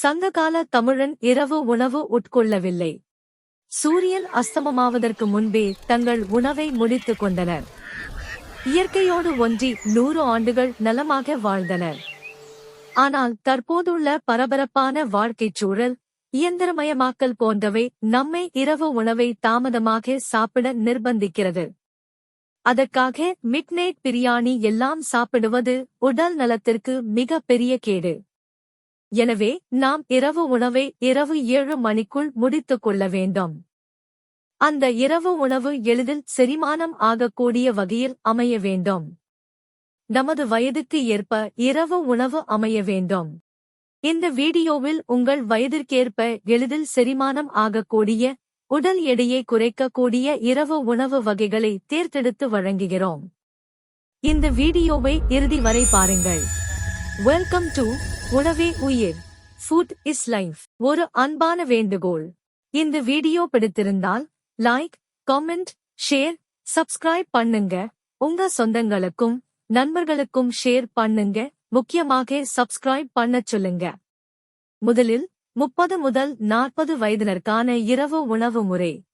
சங்ககால தமிழன் இரவு உணவு உட்கொள்ளவில்லை. சூரியன் அஸ்தமமாவதற்கு முன்பே தங்கள் உணவை முடித்துக் கொண்டனர். இயற்கையோடு ஒன்றி நூறு ஆண்டுகள் நலமாக வாழ்ந்தனர். ஆனால் தற்போதுள்ள பரபரப்பான வாழ்க்கைச் சூழல் இயந்திரமயமாக்கல் போன்றவை நம்மை இரவு உணவை தாமதமாக சாப்பிட நிர்பந்திக்கிறது. அதற்காக மிட்நைட் பிரியாணி எல்லாம் சாப்பிடுவது உடல் நலத்திற்கு மிக பெரிய கேடு. எனவே நாம் இரவு உணவை இரவு ஏழு மணிக்குள் முடித்துக் கொள்ள வேண்டும். அந்த இரவு உணவு எளிதில் செரிமானம் ஆகக்கூடிய வகையில் அமைய வேண்டும். நமது வயதுக்கு ஏற்ப இரவு உணவு அமைய வேண்டும். இந்த வீடியோவில் உங்கள் வயதிற்கேற்ப எளிதில் செரிமானம் ஆகக்கூடிய உடல் எடையை குறைக்கக்கூடிய இரவு உணவு வகைகளை தேர்ந்தெடுத்து வழங்குகிறோம். இந்த வீடியோவை இறுதி வரை பாருங்கள். வெல்கம் டு உணவே உயிர். ஃபுட் இஸ் லைஃப் ஒரு அன்பான வேண்டுகோள். இந்த வீடியோ பிடித்திருந்தால் லைக் கமெண்ட் ஷேர் சப்ஸ்கிரைப் பண்ணுங்க. உங்க சொந்தங்களுக்கும் நண்பர்களுக்கும் ஷேர் பண்ணுங்க. முக்கியமாக சப்ஸ்கிரைப் பண்ண சொல்லுங்க. முதலில் முப்பது முதல் நாற்பது வயதினருக்கான இரவு உணவு முறை.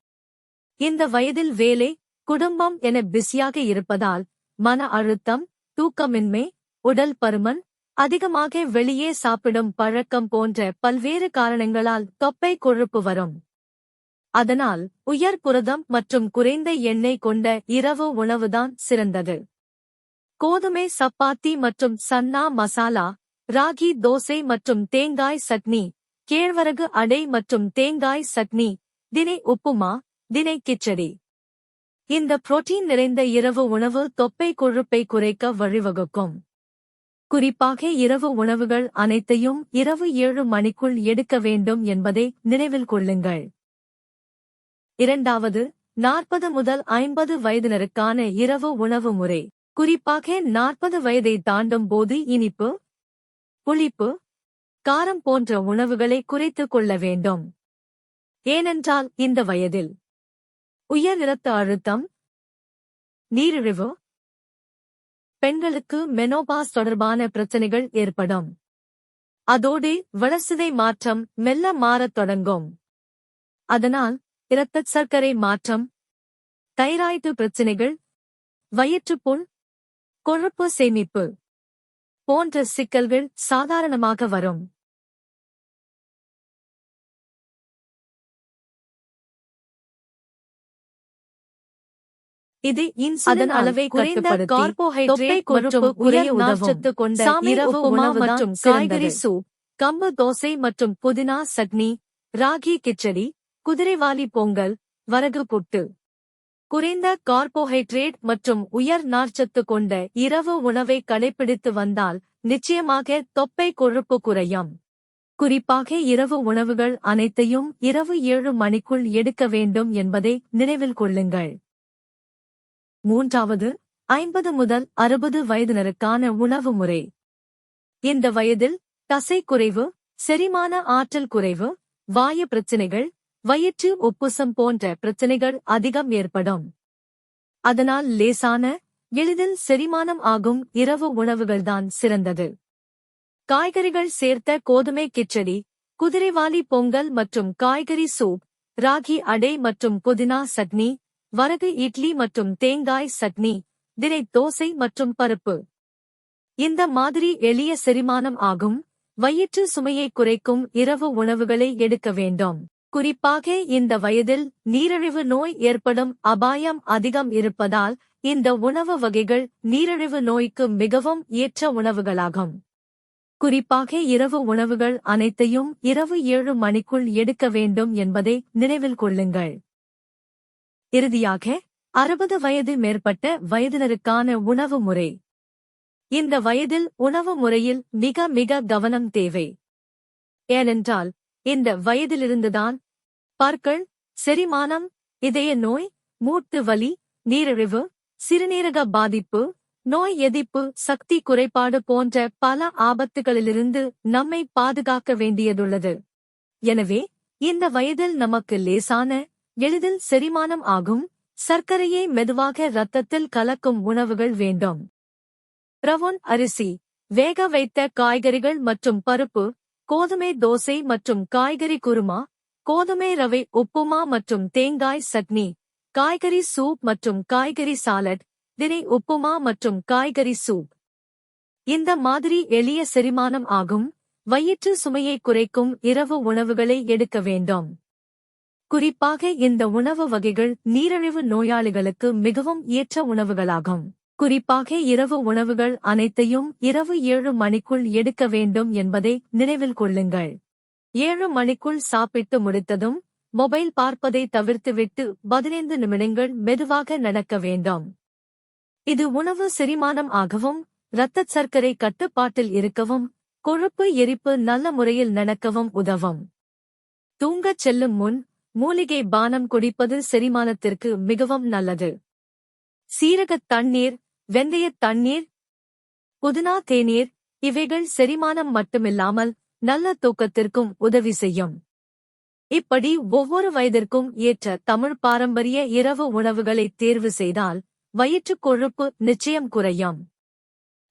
இந்த வயதில் வேலை குடும்பம் என பிஸியாக இருப்பதால் மன அழுத்தம் தூக்கமின்மை உடல் பருமன் அதிகமாக வெளியே சாப்பிடும் பழக்கம் போன்ற பல்வேறு காரணங்களால் தொப்பை கொழுப்பு வரும். அதனால் உயர் புரதம் மற்றும் குறைந்த எண்ணெய் கொண்ட இரவு உணவுதான் சிறந்தது. கோதுமை சப்பாத்தி மற்றும் சன்னா மசாலா ராகி தோசை மற்றும் தேங்காய் சட்னி கேழ்வரகு அடை மற்றும் தேங்காய் சட்னி தினை உப்புமா தினை கிச்சடி. இந்த புரோட்டீன் நிறைந்த இரவு உணவு தொப்பை கொழுப்பை குறைக்க வழிவகுக்கும். குறிப்பாக இரவு உணவுகள் அனைத்தையும் இரவு ஏழு மணிக்குள் எடுக்க வேண்டும் என்பதை நினைவில் கொள்ளுங்கள். இரண்டாவது நாற்பது முதல் ஐம்பது வயதினருக்கான இரவு உணவு முறை. குறிப்பாக நாற்பது வயதை தாண்டும் போது இனிப்பு புளிப்பு காரம் போன்ற உணவுகளை குறைத்துக் கொள்ள வேண்டும். ஏனென்றால் இந்த வயதில் உயர் இரத்த அழுத்தம் நீரிழிவு பெண்களுக்கு மெனோபாஸ் தொடர்பான பிரச்சனைகள் ஏற்படும். அதோடு வளர்சிதை மாற்றம் மெல்ல மாறத் தொடங்கும். அதனால் இரத்தச் சர்க்கரை மாற்றம் தைராய்டு பிரச்சினைகள் வயிற்றுப்புண் கொழுப்பு சேமிப்பு போன்ற சிக்கல்கள் சாதாரணமாக வரும். இது இன்சுலின் அளவை குறைந்த கார்போஹைட்ரேட் மற்றும் உயர் நார்ச்சத்து கொண்ட இரவு உணவு மற்றும் காய்கறி சூப் கம்பு தோசை மற்றும் புதினா சட்னி ராகி கிச்சடி குதிரைவாலி பொங்கல் வரகு புட்டு. குறைந்த கார்போஹைட்ரேட் மற்றும் உயர் நார்ச்சத்து கொண்ட இரவு உணவை கடைபிடித்து வந்தால் நிச்சயமாக தொப்பை கொழுப்பு குறையும். குறிப்பாக இரவு உணவுகள் அனைத்தையும் இரவு ஏழு மணிக்குள் எடுக்க வேண்டும் என்பதை நினைவில் கொள்ளுங்கள். மூன்றாவது ஐம்பது முதல் அறுபது வயதினருக்கான உணவு முறை. இந்த வயதில் தசை குறைவு செரிமான ஆற்றல் குறைவு வாயு பிரச்சினைகள் வயிற்று உப்புசம் போன்ற பிரச்சினைகள் அதிகம் ஏற்படும். அதனால் லேசான எளிதில் செரிமானம் ஆகும் இரவு உணவுகள்தான் சிறந்தது. காய்கறிகள் சேர்த்த கோதுமை கிச்சடி குதிரைவாலி பொங்கல் மற்றும் காய்கறி சூப் ராகி அடை மற்றும் புதினா சட்னி வரகு இட்லி மற்றும் தேங்காய் சட்னி தினை தோசை மற்றும் பருப்பு. இந்த மாதிரி எளிய செரிமானம் ஆகும். வயிற்று சுமையை குறைக்கும் இரவு உணவுகளை எடுக்க வேண்டும். குறிப்பாக இந்த வயதில் நீரிழிவு நோய் ஏற்படும் அபாயம் அதிகம் இருப்பதால் இந்த உணவு வகைகள் நீரிழிவு நோய்க்கு மிகவும் ஏற்ற உணவுகளாகும். குறிப்பாக இரவு உணவுகள் அனைத்தையும் இரவு ஏழு மணிக்குள் எடுக்க வேண்டும் என்பதை நினைவில் கொள்ளுங்கள். இறுதியாக அறுபது வயது மேற்பட்ட வயதினருக்கான உணவு முறை. இந்த வயதில் உணவு முறையில் மிக மிக கவனம் தேவை. ஏனென்றால் இந்த வயதிலிருந்துதான் பற்கள் செரிமானம் இதய நோய் மூட்டு வலி நீரிழிவு சிறுநீரக பாதிப்பு நோய் எதிர்ப்பு சக்தி குறைபாடு போன்ற பல ஆபத்துகளிலிருந்து நம்மை பாதுகாக்க வேண்டியதுள்ளது. எனவே இந்த வயதில் நமக்கு லேசான எளிதில் செரிமானம் ஆகும். சர்க்கரையை மெதுவாக இரத்தத்தில் கலக்கும் உணவுகள் வேண்டும். பிரவுன் அரிசி வேக வைத்த காய்கறிகள் மற்றும் பருப்பு கோதுமை தோசை மற்றும் காய்கறி குருமா கோதுமை ரவை உப்புமா மற்றும் தேங்காய் சட்னி காய்கறி சூப் மற்றும் காய்கறி சாலட் தினை உப்புமா மற்றும் காய்கறி சூப். இந்த மாதிரி எளிய செரிமானம் ஆகும். வயிற்று சுமையை குறைக்கும் இரவு உணவுகளை எடுக்க வேண்டும். குறிப்பாக இந்த உணவு வகைகள் நீரிழிவு நோயாளிகளுக்கு மிகவும் ஏற்ற உணவுகளாகும். குறிப்பாக இரவு உணவுகள் அனைத்தையும் இரவு ஏழு மணிக்குள் எடுக்க வேண்டும் என்பதை நினைவில் கொள்ளுங்கள். ஏழு மணிக்குள் சாப்பிட்டு முடித்ததும் மொபைல் பார்ப்பதை தவிர்த்துவிட்டு பதினைந்து நிமிடங்கள் மெதுவாக நடக்க வேண்டும். இது உணவு செரிமானம் ஆகவும் இரத்தச் சர்க்கரை கட்டுப்பாட்டில் இருக்கவும் கொழுப்பு எரிப்பு நல்ல முறையில் நடக்கவும் உதவும். தூங்கச் செல்லும் முன் மூலிகை பானம் குடிப்பது செரிமானத்திற்கு மிகவும் நல்லது. சீரகத் தண்ணீர் வெந்தயத் தண்ணீர் புதினா தேநீர் இவைகள் செரிமானம் மட்டுமில்லாமல் நல்ல தூக்கத்திற்கும் உதவி செய்யும். இப்படி ஒவ்வொரு வயதிற்கும் ஏற்ற தமிழ் பாரம்பரிய இரவு உணவுகளை தேர்வு செய்தால் வயிற்றுக் கொழுப்பு நிச்சயம் குறையும்.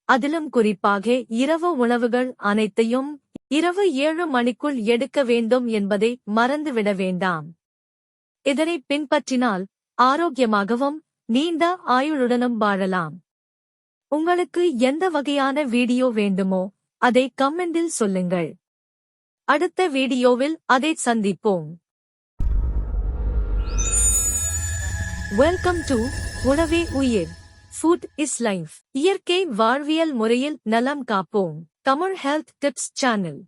அதிலும் குறிப்பாக இரவு உணவுகள் அனைத்தையும் இரவு ஏழு மணிக்குள் எடுக்க வேண்டும் என்பதை மறந்துவிட வேண்டாம். இதனை பின்பற்றினால் ஆரோக்கியமாகவும் நீண்ட ஆயுளுடனும் வாழலாம். உங்களுக்கு எந்த வகையான வீடியோ வேண்டுமோ அதை கமெண்டில் சொல்லுங்கள். அடுத்த வீடியோவில் அதை சந்திப்போம். வெல்கம் டு உணவே உயிர். ஃபுட் இஸ் லைஃப் இயற்கை வாழ்வியல் முறையில் நலம் காப்போம். Kamar Health Tips Channel.